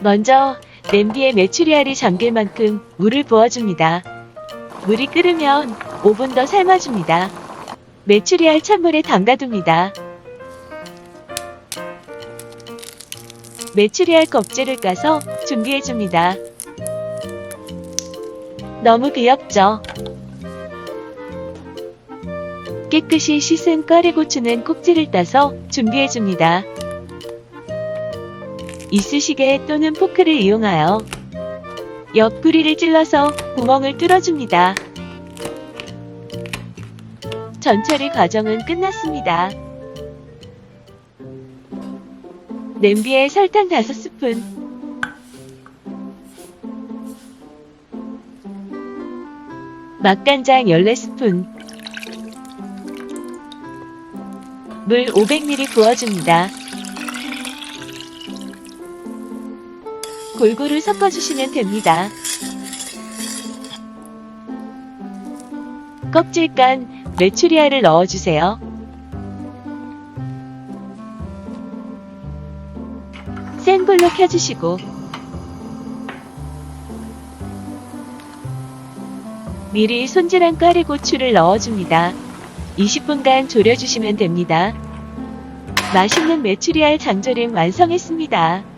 먼저 냄비에 메추리알이 잠길 만큼 물을 부어줍니다. 물이 끓으면 5분 더 삶아줍니다. 메추리알 찬물에 담가둡니다. 메추리알 껍질을 까서 준비해줍니다. 너무 귀엽죠? 깨끗이 씻은 꽈리고추는 꼭지를 따서 준비해줍니다. 이쑤시개 또는 포크를 이용하여 옆구리를 찔러서 구멍을 뚫어줍니다. 전처리 과정은 끝났습니다. 냄비에 설탕 5스푼, 맛간장 14스푼, 물 500ml 부어줍니다. 골고루 섞어주시면 됩니다. 껍질 깐 메추리알을 넣어주세요. 센 불로 켜주시고 미리 손질한 꽈리고추를 넣어줍니다. 20분간 졸여주시면 됩니다. 맛있는 메추리알 장조림 완성했습니다.